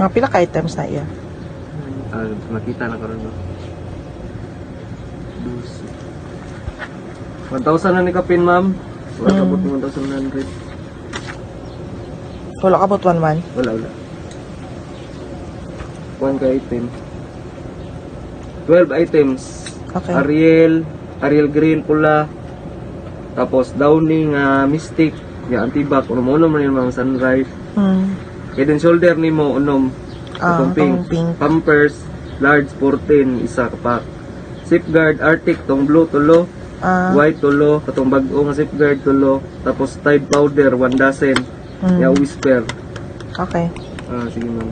Mga pila ka items na iya. Ah, makita na karon no. 1,000 na ni kapin, ma'am. Wala ka Mm. po 1,100. Wala ka bot 1-1. Wala, wala. One ka item. 12 items. Okay. Ariel, Ariel Green pula. Tapos Downy nga Mystic, nga Antibac, unom unom man yung mga sunrise. Hmm. Head and shoulder nimo unom. Ah, tong pink. Pampers, large 14, isa ka pack. Safeguard Arctic tong blue tulo, Ah, white tulo, katong bag-o nga safeguard tulo, tapos Tide powder 1 dozen. hmm. Ya whisper. Okay. Ah, sige ma'am.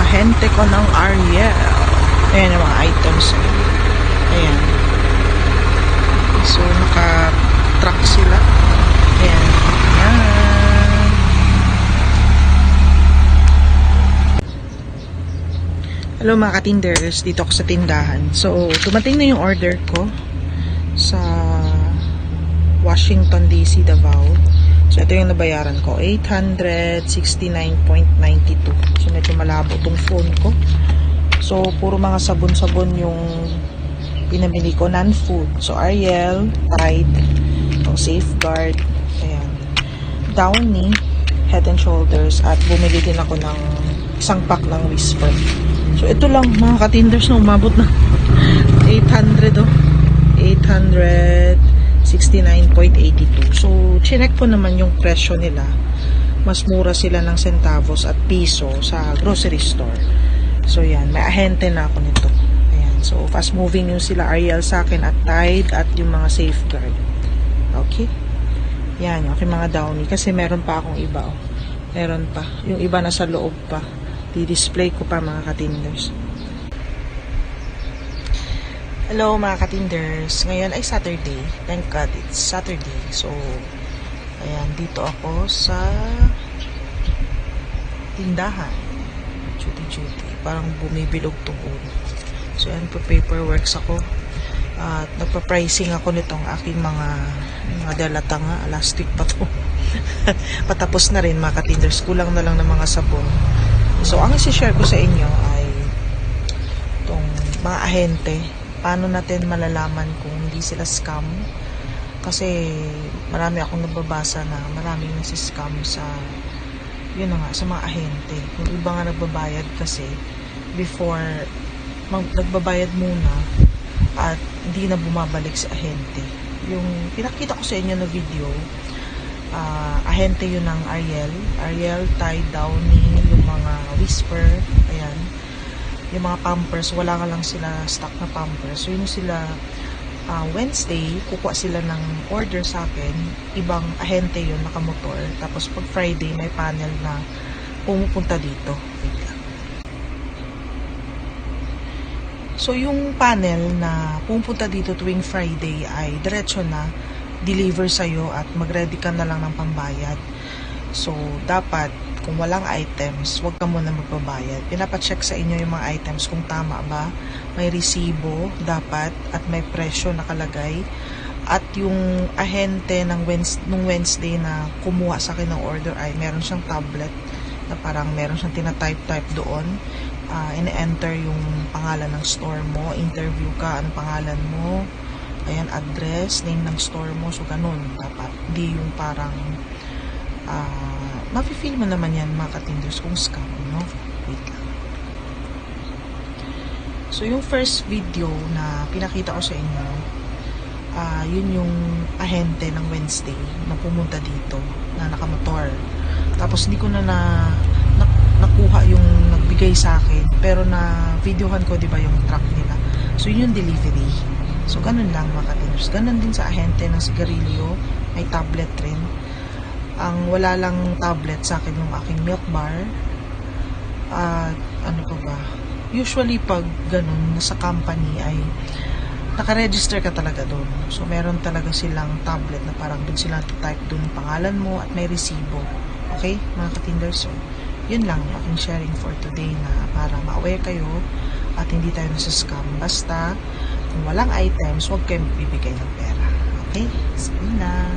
Ahente ko ng Ariel. Ayan yung mga items. Ayan. So, naka-truck sila. Ayan. Ayan. Hello mga katinders, dito ako sa tindahan. So, tumating na yung order ko sa Washington DC, Davao. So, ito yung nabayaran ko. 869.92. So, medyo malabo tong phone ko. So, puro mga sabon-sabon yung pinamili ko. Non-food. So, Ariel, Tide, itong Safeguard, ayan. Downy, Head and Shoulders, at bumili din ako ng isang pack ng Whisper. So, ito lang mga katinders na umabot na 800 oh. 869.82. So, chinek ko naman yung presyo nila. Mas mura sila ng centavos at piso sa grocery store. So, yan. May ahente na ako nito. Ayan. So, fast moving yung sila Ariel sa akin at Tide at yung mga safeguard. Okay? Yan. Yung aking mga downy. Kasi meron pa akong iba. Oh. Meron pa. Yung iba nasa loob pa. Di-display ko pa mga katinders. Hello mga katinders. Ngayon ay Saturday. Thank God it's Saturday. So, ayan, dito ako sa tindahan. Duty-duty. Parang bumibilog tong ulo. So, ayan po paperworks ako. At nagpa-pricing ako nitong aking mga mga dalata nga. Pa to. Patapos na rin mga katinders. Kulang na lang ng mga sabon. So, ang isi-share ko sa inyo ay itong mga ahente paano natin malalaman kung hindi sila scam? Kasi marami akong nababasa na maraming nasi-scam sa yun na nga, sa mga ahente. Yung iba nga nagbabayad kasi before mag, nagbabayad muna at hindi na bumabalik sa ahente. Yung pinakita ko sa inyo na video ah, ahente yun ng Ariel Ariel, Ty, Downy yung mga Whisper ayan yung mga pampers, wala nga lang sila stock na pampers. So, yun sila ah, Wednesday, kukuha sila ng order sa akin. Ibang ahente yun, nakamotor. Tapos pag Friday, may panel na pumupunta dito. So, yung panel na pumupunta dito tuwing Friday ay diretso na deliver sa'yo at mag-ready ka na lang ng pambayad. So, dapat kung walang items, huwag ka muna magbabayad. Pinapacheck sa inyo yung mga items kung tama ba. May resibo dapat at may presyo nakalagay. At yung ahente ng Wednesday, nung Wednesday na kumuha sa akin ng order ay meron siyang tablet na parang meron siyang tinatype-type doon. Ah, ine-enter yung pangalan ng store mo, interview ka, anong pangalan mo, ayan, address, name ng store mo, so ganun dapat. Di yung parang ah, mafe-feel mo naman yan mga katinders kung scam, no? Wait lang. So, yung first video na pinakita ko sa inyo, ah yun yung ahente ng Wednesday na pumunta dito, na nakamotor. Tapos, hindi ko na na, na- nakuha yung nagbigay sa akin, pero na videohan ko, di ba, yung truck nila. So, yun yung delivery. So, ganun lang mga katinders. Ganun din sa ahente ng sigarilyo, may tablet rin. Ang wala lang tablet sa akin yung aking milk bar. At ano pa ba? Usually pag ganun nasa company ay nakaregister ka talaga doon. So meron talaga silang tablet na parang doon sila type doon yung pangalan mo at may resibo. Okay mga katinders so yun lang yung aking sharing for today na para ma-aware kayo at hindi tayo nasa scam basta kung walang items huwag kayo bibigay ng pera. Okay? Sige na